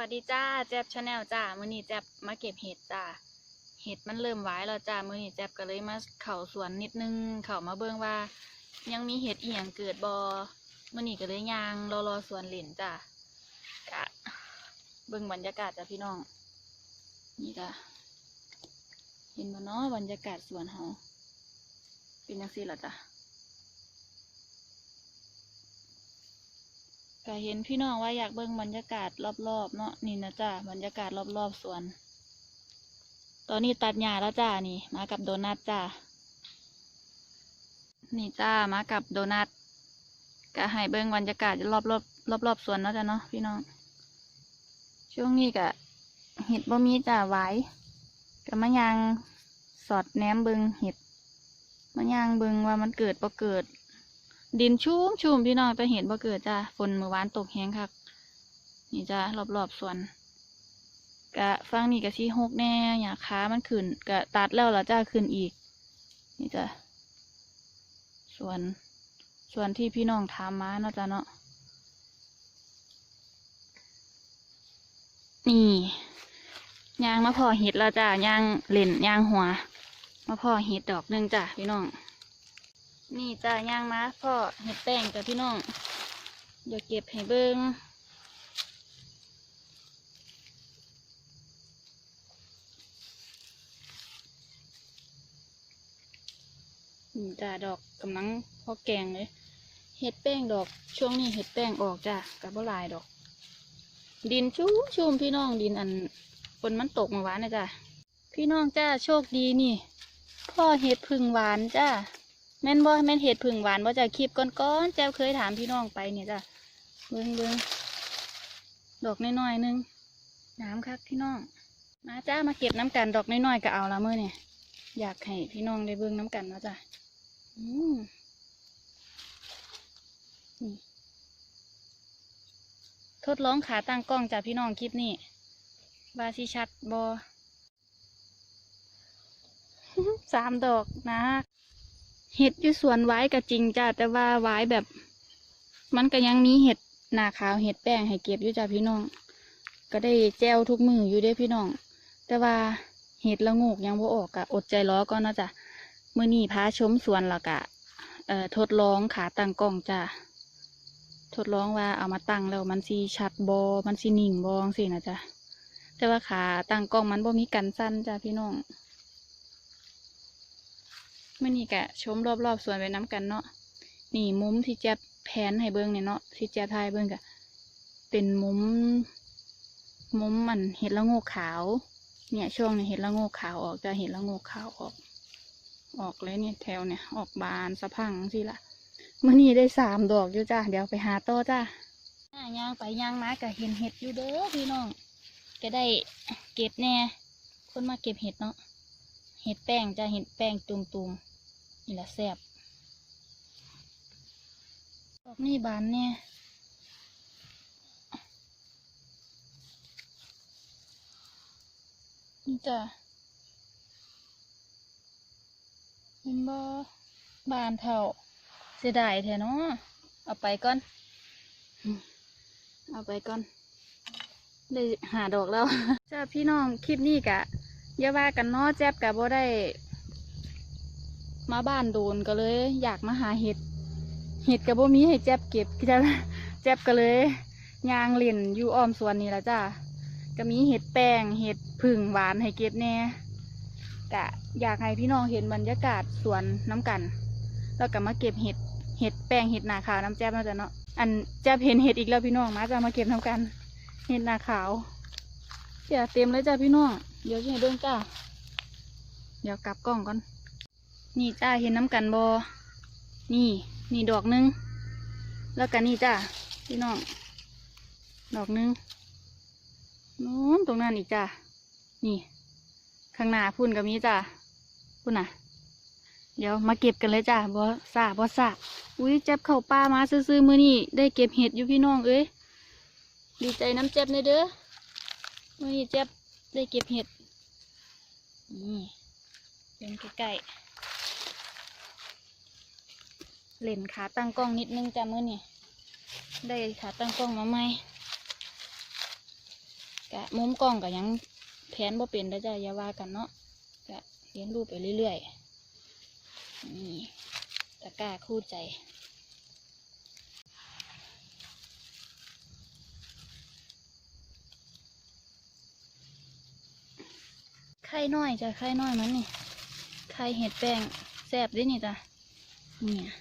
วัสดีจ้าแจ๊บชาแนลจ้ามื้อนี้แจ๊บมาเก็บเห็ดจ้าเห็ดมันเริ่มหวายแล้วจ้ามื้อนี้แจ๊บก็เลยมาเข่าสวนนิดนึง เข่ามาเบิ่งว่า ยังมีเห็ดเอียงเกิดบ่มื้อนี้ก็เลยยางรอรอสวนหลินจ้ากะเบิ่งบรรยากาศจ้าพี่น้อง นี่จ้าเห็นบ่เนาะบรรยากาศสวนเฮาเป็นจังซี่ล่ะจ้า ก็เห็นพี่น้องว่าอยากเบิ่งบรรยากาศรอบๆเนาะนี่นะจ้าบรรยากาศรอบๆสวน ตอนนี้ตัดหญ้าแล้วจ้านี่ มากับโดนัทจ้านี่จ้ามากับโดนัทก็ให้เบิ่งบรรยากาศรอบๆรอบๆสวนเนาะจ้าเนาะพี่น้อง ช่วงนี้ก็เห็ดบ่มีจ้าไหวายก็มายางสอดแหนมเบิ่งเห็ดมายางเบิ่งว่ามันเกิดบ่เกิด ดินชุ่มชุ่มพี่น้องแต่เห็นบ่เกิดจ้าฝนเมื่อวานตกแห้งคักนี่จ้ารอบๆสวนกะฟังนี่กะชี้หกแน่อยากค้ามันขึ้นกะตัดแล้วล้วจ้าขึ้นอีก นี่จ้ะส่วนส่วนที่พี่น้องถามาเนาะจ้าเนาะนี่ยางมาพอเห็ดแล้วจ้ายางเล่นยางหัวมาพอเห็ดดอกหนึงจ้ะพี่น้อง นี่จ้าย่างมาพ่อเห็ดแป้งจ้ะพี่น้อง เดี๋ยวเก็บให้เบิ้งนี่จ้าดอกกำลังพอแกงเลย เห็ดแป้งดอก ช่วงนี้เห็ดแป้งออกจ้ากับบ่ลายดอก ดินชุ่มชุ่มพี่น้องดินอันฝนมันตกเมื่อวานนะจ้าพี่น้องจ้าโชคดีนี่ พ่อเห็ดพึ่งหวานจ้า แม่นบ่แม่นเห็ดผึ่งหวานบ่จะคลิปก้อนๆแจ้วเคยถามพี่น้องไปเนี่ยจ้ะเบิ่งเบิ่งดอกน้อยๆหนึงน้ำครับพี่น้อง มาจ้ามาเก็บน้ำกันดอกน้อยๆก็เอาละเมื้อเนี่ยอยากให้พี่น้องได้เบิ่งน้ำกันนาะจ้ะอืมนี่ทดลองขาตั้งกล้องจ้ะพี่น้องคลิปนี้ว่าสิชัดบ่สามดอกนะ เห็ดอยู่สวนไว้ก็จริงจ้าแต่ว่าไว้แบบ มันก็ยังมีเห็ดหนาขาวเห็ดแป้งให้เก็บอยู่จ้าพี่น้อง ก็ได้แจวทุกมืออยู่ด้พี่น้อง แต่ว่าเห็ดละโงกยังบ่ออกกะอดใจรอก่อนนะจ้ะมื่อนี้พาชมสวนแล้วกะเอ่อทดลองขาตั้งกล้องจ้าทดลองว่าเอามาตั้งแล้วมันสีชัดบอมันสีนิ่งบองสินะจ้ะแต่ว่าขาตั้งกล้องมันบ่มีกันสั้นจ้าพี่น้อง มื่อนี้กะชมรอบๆสวนไปน้ำกันเนาะนี่มุมที่จะแผนให้เบิ้งเนี่ยเนาะที่จะทายเบิ้งกะเป็นมุม มุมมันเห็ดละโงกขาว เนี่ยช่วงนี้เห็ดละโงกขาวออกจะเห็ดละโงกขาวออก ออกเลยเนี่ยแถวเนี่ยออกบานสะพังสิละเมื่อนี้ได้สามดอกอยู่จ้าเดี๋ยวไปหาต่อจ้าย่างไปย่างมากะเห็นเห็ดอยู่เด้อพี่น้องก็ได้เก็บแน่คนมาเก็บเห็ดเนาะเห็ดแป้งจ้าเห็ดแป้งตุ่มๆ นี่แหละแซ่บดอกนี่บานเนี่ยนี่จ้ะเห็นบ่บานเท่าเสียดายแท้เนาะเอาไปก่อน เอาไปก่อน ได้หาดอกแล้ว จ้าพี่น้องคลิปนี้กะอย่าว่ากันเนาะแจ๊บกับบ่ได้ มาบ้านโดนก็เลย อยากมาหาเห็ด เห็ดกับบ่มีให้แจ๊บเก็บจะแจ๊บก็เลยยางเล่นอยู่อ้อมสวนนี่ละจ้าก็มีเห็ดแป้งเห็ดผึ่งหวานให้เก็บแน่กะอยากให้พี่น้องเห็นบรรยากาศสวนน้ำกัน แล้วก็มาเก็บเห็ดเห็ดแป้งเห็ดหนาขาวน้ำแจ๊บเนาจะเนาะอันแจ๊บเห็นเห็ดอีกแล้วพี่น้องมาจะมาเก็บน้ำกัน เห็ดหนาขาวเสียเต็มเลยจ้าพี่น้องเดี๋ยวจะให้เบิ่งจ้าเดี๋ยวกลับกล้องก่อน นี่จ้าเห็นน้ำกันบอนี่ นี่ดอกหนึง แล้วกันนี่จ้าพี่น้อง ดอกหนึงนู้นตรงนั้นอีกจ้านี่ ข้างหน้าพุ่นกับมีจ้าพุ่นน่ะ เดี๋ยวมาเก็บกันเลยจ้าบอซาบอซาอุ้ยเจ็บเข่าป้ามาซื้อมือนี่ได้เก็บเห็ดอยู่พี่น้องเอ้ยดีใจน้ำเจ็บเลยเด้อมื่อนี้เจ็บได้เก็บเห็ดนี่ เป็นใกล้ๆเล่นขาตั้งกล้องนิดนึงจ้ะมื่อนี่ได้ขาตั้งกล้องมาไหมกะมุมกล้องก็ยังแผนบ่เป็นได้จ้ะอย่าว่ากันเนาะกะเรียนรู้ไปเรื่อยๆนี่ตะกร้าคู่ใจไข่น้อยจ้ะไข่น้อยมันนี่ ข่เห็ดแป้งแซ่บด้วยนี่จ้ะเนี่ย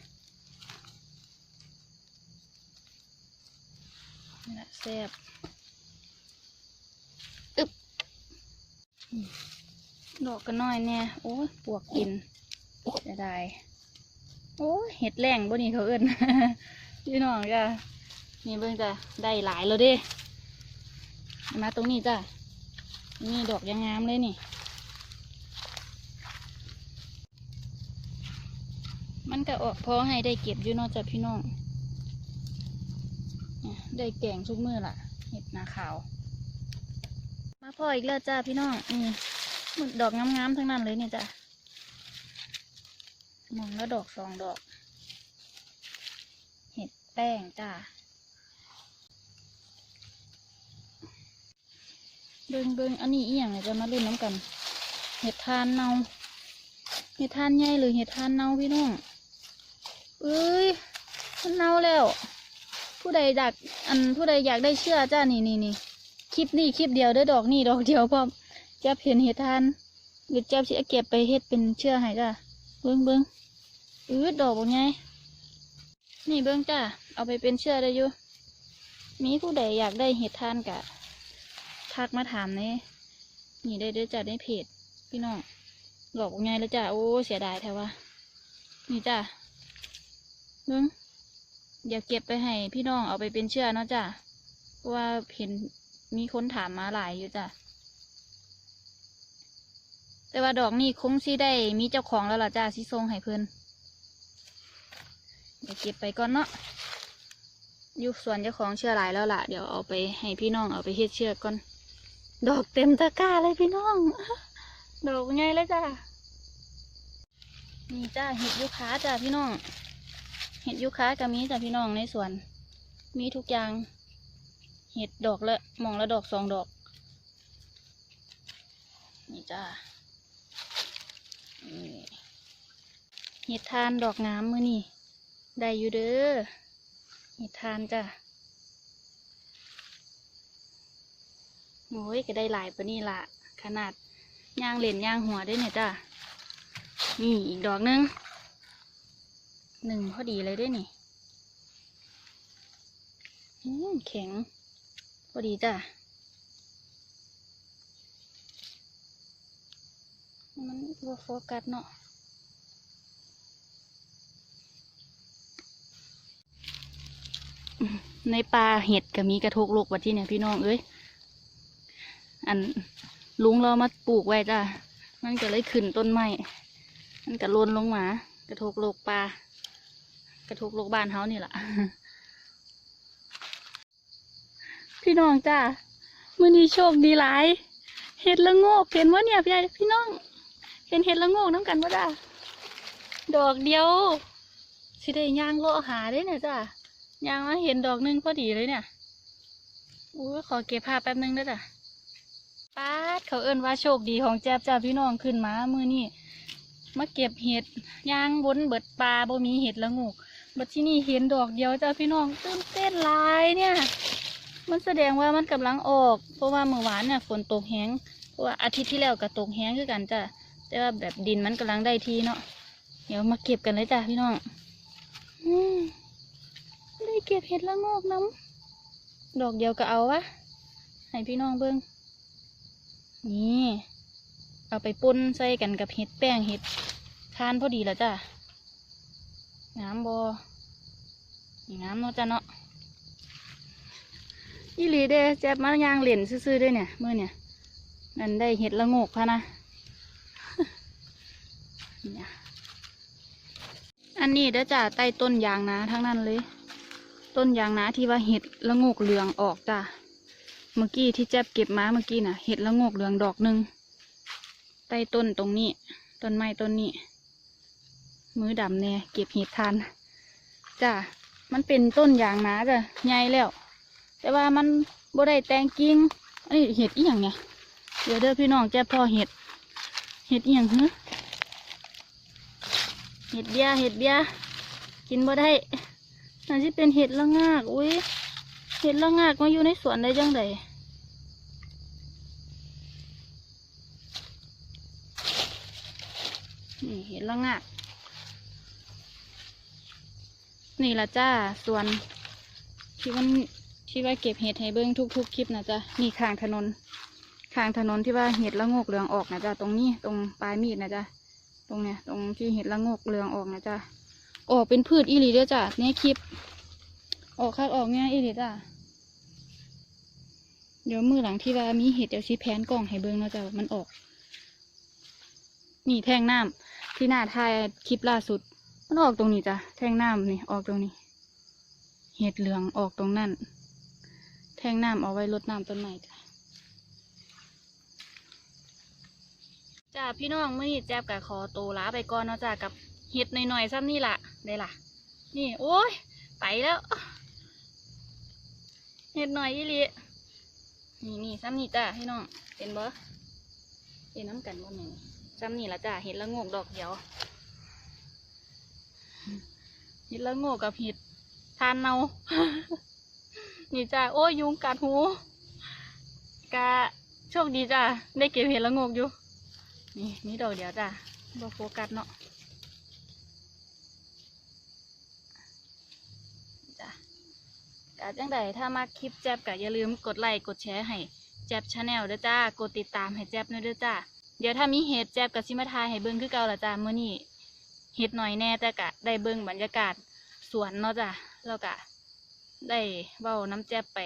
นี่ละแซ่บอึบดอกก็น้อยเนี่ยโอ้ยปวกกินจะได้โอ้เห็ดแรงบ่นี่เขาเอิ้นพี่น้องจ้ะนี่เบิ่งจ้ะได้หลายแล้วด้มาตรงนี้จ้ะนี่ดอกยังงามเลยนี่ มันก็ออกพอให้ได้เก็บอยู่นอกจากพี่น้องได้แกงทุกมือล่ะ เห็ดนาขาว มาพออีกแล้วจ้าพี่น้องนี่หมดดอกงามๆทั้งนั้นเลยเนี่ยจ้ะมองแล้วดอกสองดอก เห็ดแป้งจ้าเบิงเบิงอันนี้อีหยังเนี่ยจะมาลุ้นน้ำกัน เห็ดทานเนา เห็ดทานใหญ่หรือเห็ดทานเน่าพี่น้อง เอ้ยมันเน่าแล้ว ผู้ใดดักอันผู้ใดอยากได้เชื่อจ้านี่นี่นี่คลิปนี้คลิปเดียวเด้อดอกนี่ดอกเดียวพร้อมแจ๊บเห็นเห็ดทานเดี๋ยวแจ๊บสิเอเก็บไปเฮ็ดเป็นเชื่อให้จ้าเบิ้งเบิ้งอืดดอกบ่ไงนี่เบิ้งจ้าเอาไปเป็นเชื่อได้อยู่มีผู้ใดอยากได้เห็ดทานกะทักมาถามในนี่ได้เด้จ้าในเพจพี่น้องหลอกไงแล้วจ้ะโอ้เสียดายแท้ว่านี่จ้ะ เบิ้งเดี๋ยวเก็บไปให้พี่น้องเอาไปเป็นเชื่อเนาะจ้ะว่าเห็นมีคนถามมาหลายอยู่จ้ะ แต่ว่าดอกนี่คงสิได้มีเจ้าของแล้วล่ะจ้ะสิทรงให้เพิ่นเดี๋ยวเก็บไปก่อนเนาะยู่ส่วนเจ้าของเชื่อหลายแล้วล่ะ เดี๋ยวเอาไปให้พี่น้องเอาไปเฮ็ดเชือกก่อน ดอกเต็มตะกร้าเลยพี่น้อง ดอกไงเลยจ้านี่จ้าเห็ดยูคาจ้าพี่น้อง เห็ดยูคาก็มีจ้าพี่น้องในสวน มีทุกอย่าง เห็ดดอกละมองละดอกสองดอก นี่จ้าเห็ดทานดอกงามมือนี่ได้อยู่เด้อเห็ดทานจ้าโอ้ยก็ได้หลายปะนี่ละขนาดย่างเหรียญย่างหัวได้เนี่ยจ้านี่อีกดอกหนึง หนึ่งพอดีเลยได้นี่แข็ง พอดีจ้ามันบ่โฟกัสเนาะในป่าเห็ดก็มีกระทกโลกวัดที่เนี่ยพี่น้องเอ้ย อันลุงเรามาปลูกไว้จ้ะ มันก็เลยขึ้นต้นไม้ มันก็ล่นลงมากระทกโลกปลา กระทุกโลกบ้านเฮานี่แหละพี่น้องจ้ามื่อนี้โชคดีหลาย เห็ดละโงกเห็นว่าเนี่ยพี่พี่น้อง เห็นเห็ดละโงกน้ำกันว่าจ้าดอกเดียวสิได้ย่างเลาะหาได้เนี่ยจ้าย่างมาเห็นดอกหนึงพอดีเลยเนี่ยอู้ขอเก็บภาพแป๊บนึงเด้จ้ะป้าดเขาเอิ้นว่าโชคดีของแจ๊บจ้าพี่น้องขึ้นมา มือนี่มาเก็บเห็ดย่างบนเบิดปลาบ่มีเห็ดละงูก บัดที่นี่เห็นดอกเดียวจ้าพี่น้องตื่นเต้นลายเนี่ย มันแสดงว่ามันกำลังออก เพราะว่าเมื่อวานเนี่ยฝนตกแห้งเพราะว่าอาทิตย์ที่แล้วก็ตกแห้งคือกันจ้ะแต่ว่าแบบดินมันกำลังได้ทีเนาะเดี๋ยวมาเก็บกันเลยจ้ะพี่น้องอืมได้เก็บเห็ดละโงกน้ำดอกเดียวก็เอาวะให้พี่น้องเบิ้งนี่เอาไปปุ้นใส่กันกับเห็ดแป้งเห็ดทานพอดีแล้วจ้ะงามบอ งามเนาะจ้ะเนาะอีหลีเด้แจ๊บมายางเหรียญซื่อๆด้วยเนี่ยมื่อเนี่ยนั่นได้เห็ดละโงกพะนะอันนี้เด้อจ้ะใต้ต้นยางนาทั้งนั้นเลย ต้นยางนาที่ว่าเห็ดละโงกเหลืองออกจ้ะเมื่อกี้ที่แจ๊บเก็บมาเมื่อกี้น่ะเห็ดละโงกเหลืองดอกหนึ่งใต้ต้นตรงนี้ ต้นไม้ต้นนี้ มือดำแน่เก็บเห็ดทานจ้า มันเป็นต้นยางนาจ้ะใหญ่แล้ว แต่ว่ามันบ่ได้แตงกิ่งอันนี้เห็ดอีหยังเนี่ยเดี๋ยวเด้อพี่น้องแจ๊บพอเห็ด เห็ดอีหยังฮะเห็ดเบี้ยเห็ดเบี้ยกินบ่ได้น่าจะเป็นเห็ดละงากอุ้ยเห็ดละงากมาอยู่ในสวนได้จังไดนี่เห็ดละงาก นี่ละจ้าส่วนที่มันที่ว่าเก็บเห็ดให้เบิ้งทุกๆคลิปนะจ๊ะนี่ข้างถนนข้างถนนที่ว่าเห็ดละงกเหลืองออกนะจ๊ะตรงนี้ตรงปลายมีดนะจ๊ะตรงเนี้ยตรงที่เห็ดละงกเหลืองออกนะจ๊ะออกเป็นพืชอีหลีด้อจ้ะในคลิป ออกคักออกเนี่ยอีหลีจ้ะเดี๋ยวมือหลังที่ว่ามีเห็ดเดี๋ยวชี้แผนกล่องให้เบิ้งนะจ๊ะมันออกนี่แท่งน้ำที่หน้าทายคลิปล่าสุด มันออกตรงนี้จ้ะแท่งน้ำนี่ออกตรงนี้ เห็ดเหลืองออกตรงนั่น แท่งน้ำเอาไว้รดน้ำต้นไม้จ้ะจ้าพี่น้องมื่อนี้แจ๊บกับขอตัวลาไปก่อนเนาะจ้ากับเห็ดหน่อยๆซ้ำนี่ล่ะได้ล่ะ นี่โอ้ยไปแล้วเห็ดหน่อยอีหลีนี่นี่ซ้ำนี่จ้าพี่น้องเป็นบ่เป็นน้ำกันบ่แม่นซ้ำนี่ละจ้าเห็ดละโงกดอกเดียว เห็ดละโงกกับเห็ดทานเนานี่จ้าโอ้ยุงกัดหูกะโชคดีจ้าได้เก็บเห็ดละโงกอยู่ นี่นี่ดอกเดียวจ้าบ่โฟกัสเนาะจ้ากะจังใดถ้ามาคลิปแจ๊บกะอย่าลืมกดไลค์กดแชร์ให้แจ๊บชาแนลด้อจ้ากดติดตามให้แจ๊บด้วยด้อจ้าเดี๋ยวถ้ามีเห็ดแจ๊บกับซิมาทายให้เบิ่งคือเก่าละจ้ามื้อนี้ เฮ็ดหน่อยแน่แต่กะได้เบิ่งบรรยากาศสวนเนาะจ้ะแล้วกะได้เว้าน้ำแจ๊บไป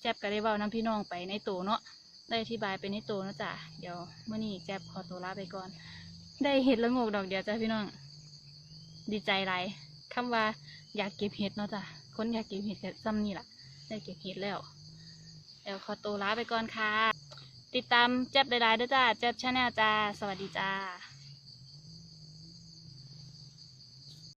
แจ๊บก็ได้เว้าน้ำพี่น้องไปในตัวเนาะได้อธิบายไปในตัวเนาะจ้ะเดี๋ยวเมื้อนี้แจ๊บขอตัวลาไปก่อน ได้เห็ดละโงกดอกเดียวจ้ะพี่น้อง ดีใจไรคำว่าอยากเก็บเห็ดเนาะจ้ะคนอยากเก็บเห็ดก็ซ้ำนี่แหละได้เก็บเห็ดแล้วเดี๋ยวขอตัวลาไปก่อนค่ะ ติดตามแจ๊บได้ๆด้อจ้าแจ๊บชาแนลจ้า สวัสดีจ้า